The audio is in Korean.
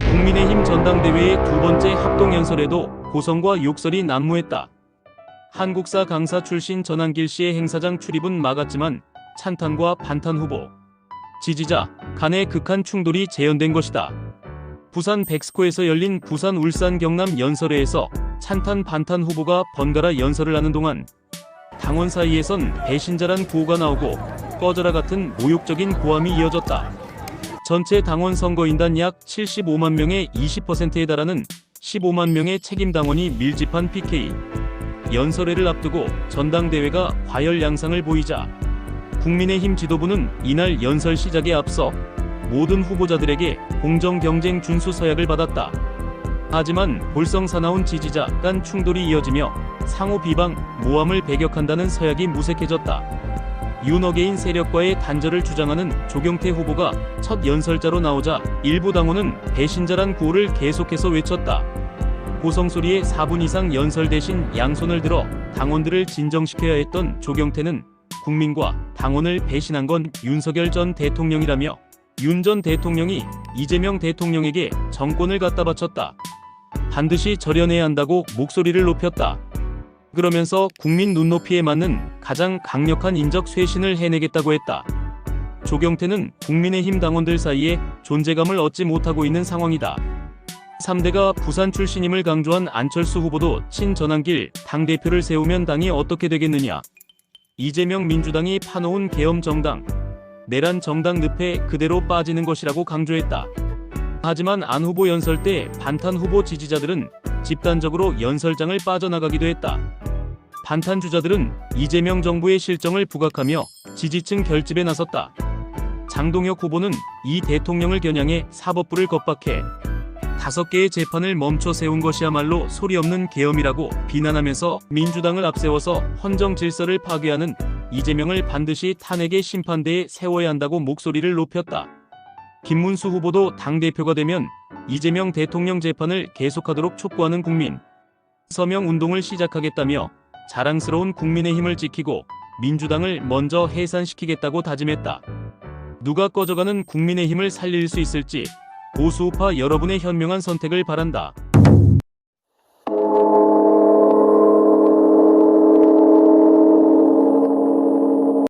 국민의힘 전당대회의 두 번째 합동연설에도 고성과 욕설이 난무했다. 한국사 강사 출신 전한길 씨의 행사장 출입은 막았지만 찬탄과 반탄 후보, 지지자 간의 극한 충돌이 재현된 것이다. 부산 백스코에서 열린 부산 울산 경남 연설회에서 찬탄 반탄 후보가 번갈아 연설을 하는 동안 당원 사이에선 배신자란 구호가 나오고 꺼져라 같은 모욕적인 고함이 이어졌다. 전체 당원 선거인단 약 75만 명의 20%에 달하는 15만 명의 책임 당원이 밀집한 PK. 연설회를 앞두고 전당대회가 과열 양상을 보이자 국민의힘 지도부는 이날 연설 시작에 앞서 모든 후보자들에게 공정 경쟁 준수 서약을 받았다. 하지만 볼성 사나운 지지자 간 충돌이 이어지며 상호 비방, 모함을 배격한다는 서약이 무색해졌다. 윤어게인 세력과의 단절을 주장하는 조경태 후보가 첫 연설자로 나오자 일부 당원은 배신자란 구호를 계속해서 외쳤다. 고성소리의 4분 이상 연설 대신 양손을 들어 당원들을 진정시켜야 했던 조경태는 국민과 당원을 배신한 건 윤석열 전 대통령이라며 윤 전 대통령이 이재명 대통령에게 정권을 갖다 바쳤다. 반드시 절연해야 한다고 목소리를 높였다. 그러면서 국민 눈높이에 맞는 가장 강력한 인적 쇄신을 해내겠다고 했다. 조경태는 국민의힘 당원들 사이에 존재감을 얻지 못하고 있는 상황이다. 3대가 부산 출신임을 강조한 안철수 후보도 친전환길 당대표를 세우면 당이 어떻게 되겠느냐. 이재명 민주당이 파놓은 계엄 정당, 내란 정당 늪에 그대로 빠지는 것이라고 강조했다. 하지만 안 후보 연설 때 반탄 후보 지지자들은 집단적으로 연설장을 빠져나가기도 했다. 반탄 주자들은 이재명 정부의 실정을 부각하며 지지층 결집에 나섰다. 장동혁 후보는 이 대통령을 겨냥해 사법부를 겁박해 다섯 개의 재판을 멈춰 세운 것이야말로 소리 없는 계엄이라고 비난하면서 민주당을 앞세워서 헌정 질서를 파괴하는 이재명을 반드시 탄핵의 심판대에 세워야 한다고 목소리를 높였다. 김문수 후보도 당대표가 되면 이재명 대통령 재판을 계속하도록 촉구하는 국민 서명 운동을 시작하겠다며 자랑스러운 국민의힘을 지키고 민주당을 먼저 해산시키겠다고 다짐했다. 누가 꺼져가는 국민의힘을 살릴 수 있을지 보수우파 여러분의 현명한 선택을 바란다.